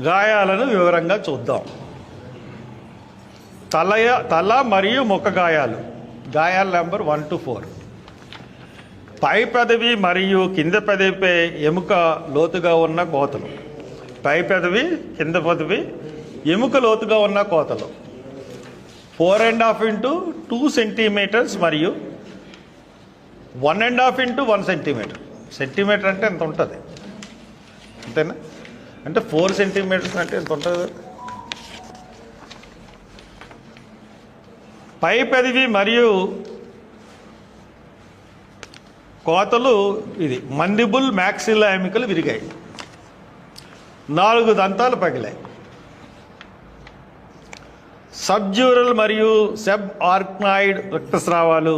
గాయాలను వివరంగా చూద్దాం. తలయ తల మరియు ముఖ గాయాలు. గాయాల నెంబర్ వన్ టు ఫోర్. పై పెదవి మరియు కింద పెదవిపై ఎముక లోతుగా ఉన్న కోతలు. పై పెదవి కింద పెదవి ఎముక లోతుగా ఉన్న కోతలు. Four and half into two centimetres మరియు one and half into one centimetre. Centimetre అంటే ఎంత ఉంటుంది? అంతేనా? అంటే ఫోర్ సెంటీమీటర్స్ అంటే ఎంత ఉంటుంది? పై పెదవి మరియు కోతలు ఇది మండిబుల్ మ్యాక్సిల్ ఎముకలు విరిగాయి. నాలుగు దంతాలు పగిలాయి. సబ్జ్యూరల్ మరియు సెబ్ ఆర్క్నాయిడ్ రక్తస్రావాలు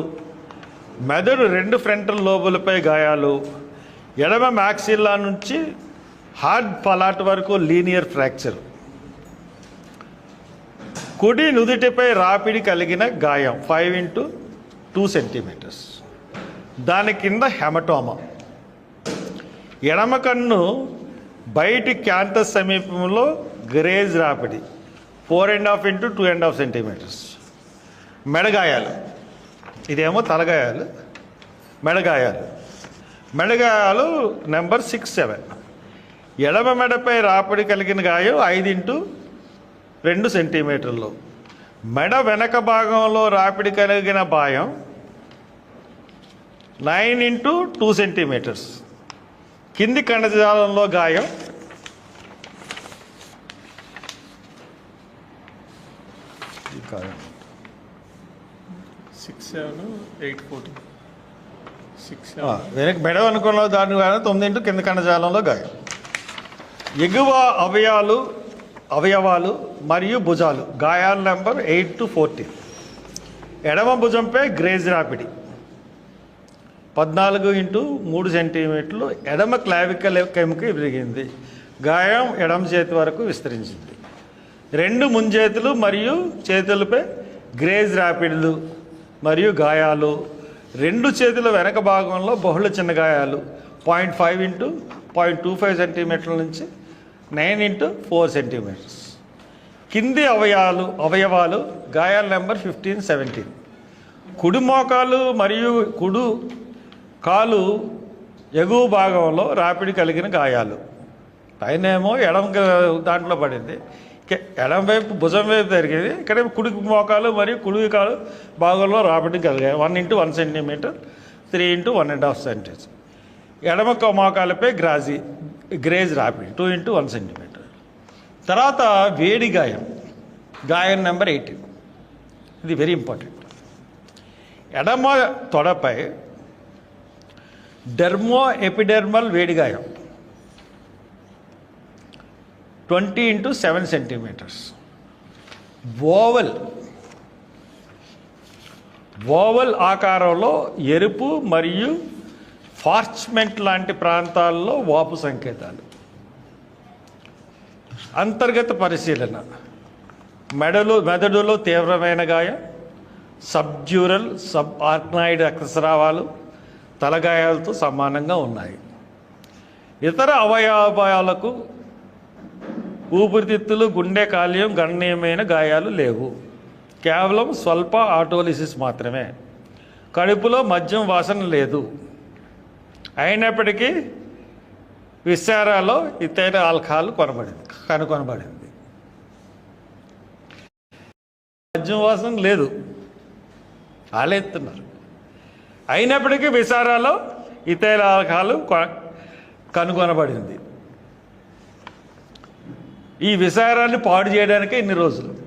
మెదడు రెండు ఫ్రంటల్ లోబులపై గాయాలు ఎడమ మ్యాక్సిల్లా నుంచి హార్డ్ పలాట్ వరకు లీనియర్ ఫ్రాక్చర్. కుడి నుదుటిపై రాపిడి కలిగిన గాయం ఫైవ్ ఇంటూ టూ సెంటీమీటర్స్. దాని కింద హెమటోమా. ఎడమ కన్ను బయటి క్యాంటస్ సమీపంలో graze రాపిడి four and half into two and half centimetres. మెడగాయాలు. ఇదేమో తలగాయాలు. మెడగాయాలు. మెడగాయాలు నెంబర్ సిక్స్ సెవెన్. ఎడమ మెడపై రాపిడి కలిగిన గాయం ఐదు ఇంటూ రెండు సెంటీమీటర్లు. మెడ వెనక భాగంలో రాపిడి కలిగిన బాయం నైన్ ఇంటూ టూ సెంటీమీటర్స్. కింది కణజాలంలో గాయం. సిక్స్ సెవెన్ ఎయిట్ సిక్స్ వెనక మెడ అనుకున్న దాని గాయం తొమ్మిది ఇంటూ కింది కణజాలంలో గాయం. ఎగువ అవయాలు అవయవాలు మరియు భుజాలు. గాయాల నెంబర్ ఎయిట్ టు ఫోర్టీన్. ఎడమ భుజంపై గ్రేజ్ రాపిడి. పద్నాలుగు ఇంటూ మూడు సెంటీమీటర్లు ఎడమ క్లావికల్ ఎముక విరిగింది గాయం ఎడమ చేతి వరకు విస్తరించింది. రెండు ముంజేతులు మరియు చేతులపై గ్రేజ్ రాపిడ్లు మరియు గాయాలు. రెండు చేతుల వెనక భాగంలో బహుళ చిన్న గాయాలు. Point five into point two five సెంటీమీటర్ల నుంచి నైన్ ఇంటూ ఫోర్ సెంటీమీటర్స్. కింది అవయాలు అవయవాలు గాయాల నెంబర్ ఫిఫ్టీన్ సెవెంటీన్. కుడి మోకాలు మరియు కుడు కాలు ఎగువ భాగంలో రాపిడి కలిగిన గాయాలు. పైనేమో ఎడమ దాంట్లో పడింది. కే- ఎడమ వైపు భుజం వైపు జరిగేది. ఇక్కడ కుడి మోకాలు మరియు కుడి కాలు భాగంలో రాపిడి కలిగాయి. One into one centimetre three into one and half centimetre ఎడమ మోకాలపై గ్రాజీ. గ్రేజ్ రాపిడ్ టూ ఇంటూ వన్ సెంటీమీటర్. తర్వాత వేడి గాయం గాయం నెంబర్ ఎయిటీన్ ఇది వెరీ ఇంపార్టెంట్. ఎడమ తొడపై dermo epidermal వేడిగాయం twenty into seven centimetres. Oval oval ఆకారంలో ఎరుపు మరియు ఫార్చ్మెంట్ లాంటి ప్రాంతాల్లో వాపు సంకేతాలు. అంతర్గత పరిశీలన. మెడలు మెదడులో తీవ్రమైన గాయం సబ్జ్యూరల్ సబ్ ఆర్క్నాయిడ్ రక్తస్రావాలు తలగాయాలతో సమానంగా ఉన్నాయి. ఇతర అవయవాలకు ఊపిరితిత్తులు గుండె కాల్యం గణనీయమైన గాయాలు లేవు. కేవలం స్వల్ప ఆటోలిసిస్ మాత్రమే. కడుపులో మద్యం వాసన లేదు. అయినప్పటికీ విశారాలో ఇతర ఆల్కహాల్ కొనబడింది కనుగొనబడింది. మద్యం వాసన లేదు. ఆలేస్తున్నారు అయినప్పటికీ విసారాలో ఇతర ఆల్కహాల్ కొ- కనుగొనబడింది. ఈ విసారాన్ని పాడు చేయడానికే ఇన్ని రోజులు.